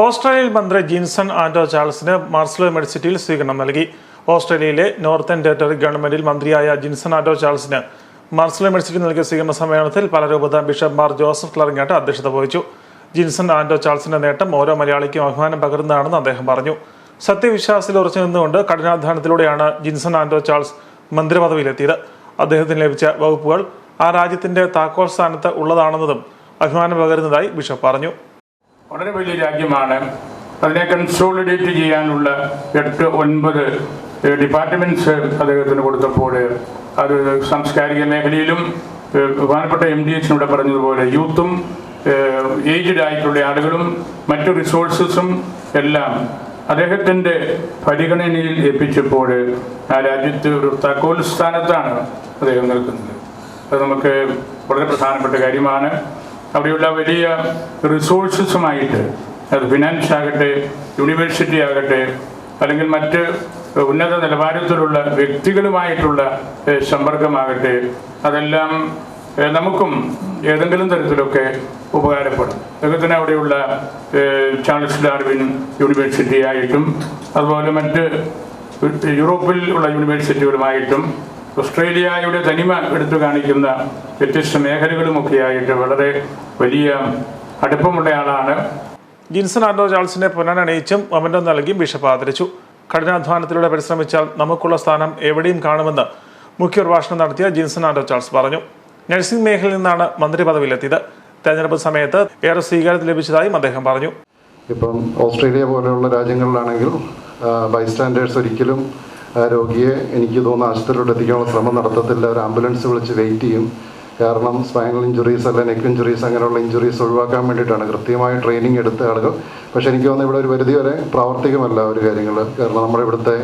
ഓസ്ട്രേലിയയിൽ മന്ത്രി ജിൻസൺ ആൻഡോ ചാൾസിന് മാർസ്ലോ മെഡിസിറ്റിയിൽ സ്വീകരണം നൽകി. ഓസ്ട്രേലിയയിലെ നോർത്തേൺ ടെറിട്ടറി ഗവൺമെന്റിൽ മന്ത്രിയായ ജിൻസൺ ആൻഡോ ചാൾസിന് മാർസ്ലോ മെഡിസിറ്റി നൽകിയ സ്വീകരണ സമ്മേളനത്തിൽ പലരൂപത ബിഷപ്പ് മാർ ജോസഫ് ക്ലറിങ്ങാട്ട് അധ്യക്ഷത വഹിച്ചു. ജിൻസൺ ആൻഡോ ചാൾസിന്റെ നേട്ടം ഓരോ മലയാളിക്കും അഭിമാനം പകരുന്നതാണെന്ന് അദ്ദേഹം പറഞ്ഞു. സത്യവിശ്വാസത്തിൽ ഉറച്ചു നിന്നുകൊണ്ട് കഠിനാധ്വാനത്തിലൂടെയാണ് ജിൻസൺ ആൻഡോ ചാൾസ് മന്ത്രിപദവിയിലെത്തിയത്. അദ്ദേഹത്തിന് ലഭിച്ച വകുപ്പുകൾ ആ രാജ്യത്തിന്റെ താക്കോൽ സ്ഥാനത്ത് ഉള്ളതാണെന്നതും അഭിമാനം പകരുന്നതായി ബിഷപ്പ് പറഞ്ഞു. വളരെ വലിയ രാജ്യമാണ്. അതിനെ കൺസോളിഡേറ്റ് ചെയ്യാനുള്ള എട്ട് ഒൻപത് ഡിപ്പാർട്ട്മെന്റ്സ് അദ്ദേഹത്തിന് കൊടുത്തപ്പോൾ അത് സാംസ്കാരിക മേഖലയിലും പ്രധാനപ്പെട്ട എം ഡി എച്ചിനൂടെ പറഞ്ഞതുപോലെ യൂത്തും ഏജ്ഡ് ആയിട്ടുള്ള ആളുകളും മറ്റു റിസോഴ്സസും എല്ലാം അദ്ദേഹത്തിന്റെ പരിഗണനയിൽ എത്തിച്ചപ്പോൾ ആ രാജ്യത്ത് ഒരു തക്കോൽ സ്ഥാനത്താണ് അദ്ദേഹം നിൽക്കുന്നത്. അത് നമുക്ക് വളരെ പ്രധാനപ്പെട്ട കാര്യമാണ്. അവിടെയുള്ള വലിയ റിസോഴ്സസുമായിട്ട് അത് ഫിനാൻസ് ആകട്ടെ യൂണിവേഴ്സിറ്റി ആകട്ടെ അല്ലെങ്കിൽ മറ്റ് ഉന്നത നിലവാരത്തിലുള്ള വ്യക്തികളുമായിട്ടുള്ള സമ്പർക്കമാകട്ടെ അതെല്ലാം നമുക്കും ഏതെങ്കിലും തരത്തിലൊക്കെ ഉപകാരപ്പെടും. അദ്ദേഹത്തിന് അവിടെയുള്ള ചാൾസ് ഡാർവിൻ യൂണിവേഴ്സിറ്റി ആയിട്ടും അതുപോലെ മറ്റ് യൂറോപ്പിൽ ഉള്ള യൂണിവേഴ്സിറ്റികളുമായിട്ടും ഓസ്ട്രേലിയയുടെ തനിമ എടുത്തു കാണിക്കുന്ന വ്യത്യസ്ത മേഖലകളുമൊക്കെയായിട്ട് വളരെ വലിയ അടുപ്പമുള്ള ആളാണ്. ജിൻസൺ ആൻഡോ ചാൾസിനെ പുനരണിയിച്ചും മൊമെന്റം നൽകിയും ബിഷപ്പ് ആദരിച്ചു. കഠിനാധ്വാനത്തിലൂടെ പരിശ്രമിച്ചാൽ നമുക്കുള്ള സ്ഥാനം എവിടെയും കാണുമെന്ന് മുഖ്യ പ്രഭാഷണം നടത്തിയ ജിൻസൺ ആൻഡോ ചാൾസ് പറഞ്ഞു. നഴ്സിംഗ് മേഖലയിൽ നിന്നാണ് മന്ത്രി പദവിയിലെത്തിയത്. തെരഞ്ഞെടുപ്പ് സമയത്ത് ഏറെ സ്വീകാര്യത ലഭിച്ചതായും അദ്ദേഹം പറഞ്ഞു. ഇപ്പം ഓസ്ട്രേലിയ പോലെയുള്ള രാജ്യങ്ങളിലാണെങ്കിൽ ബൈസ്റ്റാൻഡേഴ്സ് ഒരിക്കലും രോഗിയെ എനിക്ക് തോന്നുന്നു ആശുപത്രിയിലോട്ട് എത്തിക്കാനുള്ള ശ്രമം നടത്തത്തില്ല. ഒരു ആംബുലൻസ് വിളിച്ച് വെയിറ്റ് ചെയ്യും. കാരണം സ്പൈനൽ ഇഞ്ചുറീസ് അല്ല നെക്ക് ഇഞ്ചുറീസ് അങ്ങനെയുള്ള ഇഞ്ചുറീസ് ഒഴിവാക്കാൻ വേണ്ടിയിട്ടാണ്. കൃത്യമായ ട്രെയിനിങ് എടുത്ത ആളുകൾ. പക്ഷെ എനിക്ക് തോന്നുന്നു ഇവിടെ ഒരു പരിധി വരെ പ്രാവർത്തികമല്ല ഒരു കാര്യങ്ങൾ. കാരണം നമ്മുടെ ഇവിടുത്തെ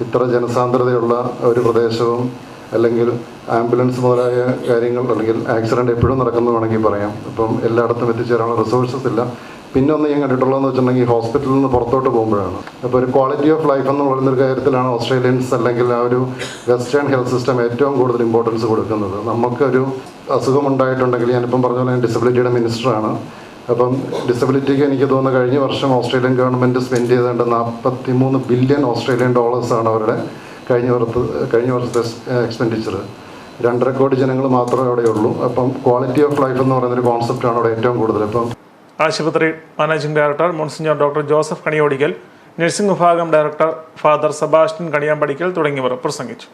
ഇത്ര ജനസാന്ദ്രതയുള്ള ഒരു പ്രദേശവും അല്ലെങ്കിൽ ആംബുലൻസ് മുതലായ കാര്യങ്ങൾ അല്ലെങ്കിൽ ആക്സിഡന്റ് എപ്പോഴും നടക്കുന്നു വേണമെങ്കിൽ പറയാം. അപ്പം എല്ലായിടത്തും എത്തിച്ചേരാനുള്ള റിസോഴ്സസ് ഇല്ല. പിന്നെ ഒന്ന് ഞാൻ കണ്ടിട്ടുള്ളതെന്ന് വെച്ചിട്ടുണ്ടെങ്കിൽ ഹോസ്പിറ്റലിൽ നിന്ന് പുറത്തോട്ട് പോകുമ്പോഴാണ്. അപ്പോൾ ഒരു ക്വാളിറ്റി ഓഫ് ലൈഫ് എന്ന് പറയുന്നൊരു കാര്യത്തിലാണ് ഓസ്ട്രേലിയൻസ് അല്ലെങ്കിൽ ആ ഒരു വെസ്റ്റേൺ ഹെൽത്ത് സിസ്റ്റം ഏറ്റവും കൂടുതൽ ഇമ്പോർട്ടൻസ് കൊടുക്കുന്നത്. നമുക്കൊരു അസുഖം ഉണ്ടായിട്ടുണ്ടെങ്കിൽ ഞാനിപ്പം പറഞ്ഞ പോലെ ഡിസബിലിറ്റിയുടെ മിനിസ്റ്ററാണ് അപ്പം ഡിസബിലിറ്റിക്ക് എനിക്ക് തോന്നുന്നു കഴിഞ്ഞ വർഷം ഓസ്ട്രേലിയൻ ഗവൺമെന്റ് സ്പെൻഡ് ചെയ്തേണ്ട നാൽപ്പത്തി മൂന്ന് ബില്യൺ ഓസ്ട്രേലിയൻ ഡോളേഴ്സാണ് അവരുടെ കഴിഞ്ഞ വർഷത്തെ കഴിഞ്ഞ വർഷത്തെ എക്സ്പെൻഡിച്ചർ രണ്ടര കോടി ജനങ്ങൾ മാത്രമേ അവിടെയുള്ളൂ. അപ്പം ക്വാളിറ്റി ഓഫ് ലൈഫ് എന്ന് പറയുന്നൊരു കോൺസെപ്റ്റാണ് അവിടെ ഏറ്റവും കൂടുതൽ. ഇപ്പം ആശുപത്രി managing director monsignor doctor Joseph Kaniyodickal nursing വിഭാഗം ഡയറക്ടർ ഫാദർ സെബാസ്റ്റ്യൻ കണിയാമ്പടിക്കൽ തുടങ്ങിയവർ പ്രസംഗിച്ചു.